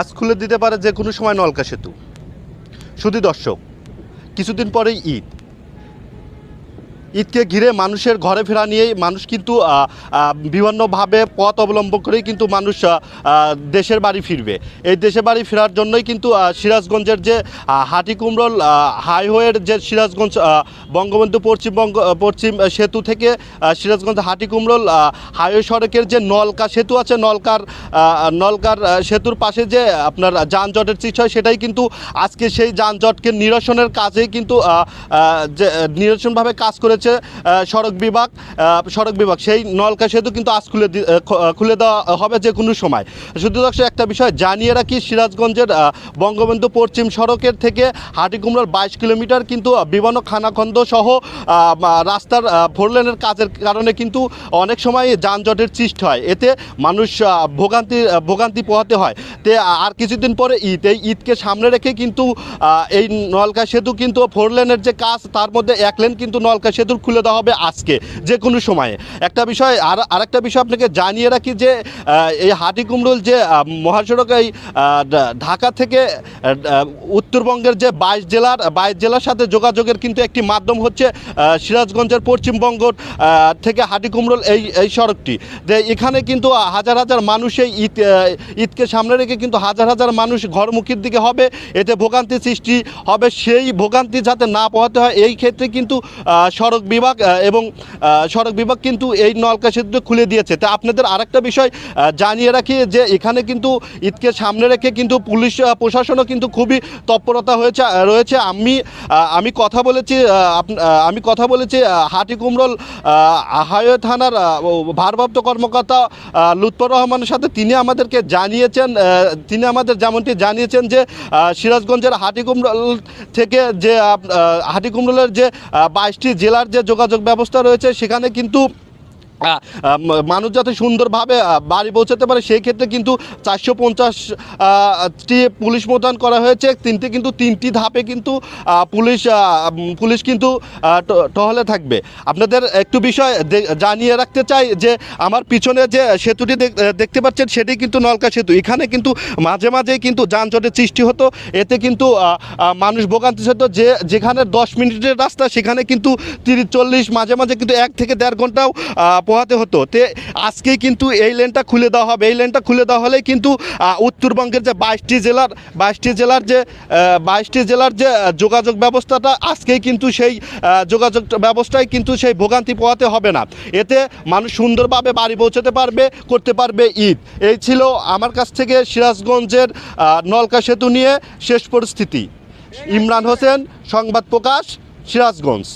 আজ খুলে দিতে পারে যে কোনো সময় নলকা সেতু। শুধু দর্শক কিছুদিন পরেই ঈদ। ঈদকে ঘিরে মানুষের ঘরে ফেরা নিয়েই মানুষ কিন্তু বিভিন্নভাবে পথ অবলম্বন করেই কিন্তু মানুষ দেশের বাড়ি ফিরবে। এই দেশের বাড়ি ফেরার জন্যই কিন্তু সিরাজগঞ্জের যে হাটিকুমরল হাইওয়ের যে সিরাজগঞ্জ বঙ্গবন্ধু পশ্চিমবঙ্গ পশ্চিম সেতু থেকে সিরাজগঞ্জ হাটিকুমরল হাইওয়ে সড়কের যে নলকা সেতু আছে, নলকার নলকার সেতুর পাশে যে আপনার যানজটের সৃষ্টি হয়, সেটাই কিন্তু আজকে সেই যানজটকে নিরসনের কাজেই কিন্তু যে, নিরসনভাবে কাজ করেছে। আহ, সড়ক বিভাগ সড়ক বিভাগ। সেই নলকা সেতু কিন্তু আজ খুলে খুলে দেওয়া হবে যে কোনো সময়। শুধু দর্শক একটা বিষয় জানিয়ে রাখি সিরাজগঞ্জের বঙ্গবন্ধু পশ্চিম সড়কের থেকে হাটিকুমড়ার বাইশ কিলোমিটার কিন্তু বিভিন্ন খানাখন্দ সহ রাস্তার ফোর লেনের কাজের কারণে কিন্তু অনেক সময় যানজটের সৃষ্টি হয়। এতে মানুষ ভোগান্তি ভোগান্তি পোহাতে হয়। তে আর কিছুদিন পরে ঈদ এই ঈদকে সামনে রেখে কিন্তু এই নলকা সেতু কিন্তু ফোর লেনের যে কাজ তার মধ্যে এক লেন কিন্তু নলকা সেতুর খুলে দেওয়া হবে আজকে যে কোনো সময়ে। একটা বিষয় আর আরেকটা বিষয় আপনাকে জানিয়ে রাখি যে এই হাটিকুমরুল যে মহাসড়ক এই ঢাকা থেকে উত্তরবঙ্গের যে বাইশ জেলার বাইশ জেলার সাথে যোগাযোগের কিন্তু একটি মাধ্যম হচ্ছে সিরাজগঞ্জের পশ্চিমবঙ্গ থেকে হাটিকুমরুল এই এই সড়কটি। যে এখানে কিন্তু হাজার হাজার মানুষ এই ঈদ ঈদকে সামনে রেখে কিন্তু হাজার হাজার মানুষ ঘরমুখীর দিকে হবে এতে ভোগান্তি সৃষ্টি হবে সেই ভোগান্তি যাতে না পোহাতে হয় এই ক্ষেত্রে কিন্তু আহ, সড়ক বিভাগ এবং সড়ক বিভাগ কিন্তু এই নলকা সেতু খুলে দিয়েছে। তা আপনাদের আরেকটা বিষয় জানিয়ে রাখি যে এখানে কিন্তু ঈদকে সামনে রেখে কিন্তু পুলিশ প্রশাসনও কিন্তু খুবই তৎপরতা হয়েছে রয়েছে। আমি আমি কথা বলেছি আমি কথা বলেছি আহ, হাটিকুমরল হাইওয়ে থানার ভারপ্রাপ্ত কর্মকর্তা লুৎফর রহমানের সাথে তিনি আমাদেরকে জানিয়েছেন তিনি আমাদের যেমনটি জানিয়েছেন যে সিরাজগঞ্জের হাটিকুমরল থেকে যে হাটিকুমরলের যে বাইশটি জেলার যে যোগাযোগ ব্যবস্থা রয়েছে সেখানে কিন্তু মানুষ যাতে সুন্দরভাবে বাড়ি পৌঁছাতে পারে, সেই ক্ষেত্রে কিন্তু চারশো পঞ্চাশটি পুলিশ মোতায়েন করা হয়েছে। তিনটি কিন্তু, তিনটি ধাপে কিন্তু পুলিশ পুলিশ কিন্তু টহলে থাকবে। আপনাদের একটু বিষয় জানিয়ে রাখতে চাই যে, আমার পিছনে যে সেতুটি দেখ- দেখতে পাচ্ছেন, সেটি কিন্তু নলকা সেতু। এখানে কিন্তু মাঝে মাঝেই কিন্তু যানজটের সৃষ্টি হতো। এতে কিন্তু মানুষ ভোগান্তি হতো। যে, যেখানে দশ মিনিটের রাস্তা, সেখানে কিন্তু তিরিশ, চল্লিশ, মাঝে মাঝে কিন্তু এক থেকে দেড় ঘন্টাও পোহাতে হতো। তে আজকেই কিন্তু এই লেনটা খুলে দেওয়া হবে। এই লেনটা খুলে দেওয়া হলেই কিন্তু উত্তরবঙ্গের যে বাইশটি জেলার বাইশটি জেলার যে বাইশটি জেলার যে যোগাযোগ ব্যবস্থাটা, আজকেই কিন্তু সেই যোগাযোগ ব্যবস্থায় কিন্তু সেই ভোগান্তি পোহাতে হবে না। এতে মানুষ সুন্দরভাবে বাড়ি পৌঁছাতে পারবে, করতে পারবে ঈদ। এই ছিল আমার কাছ থেকে সিরাজগঞ্জের নলকা সেতু নিয়ে শেষ পরিস্থিতি। ইমরান হোসেন, সংবাদ প্রকাশ, সিরাজগঞ্জ।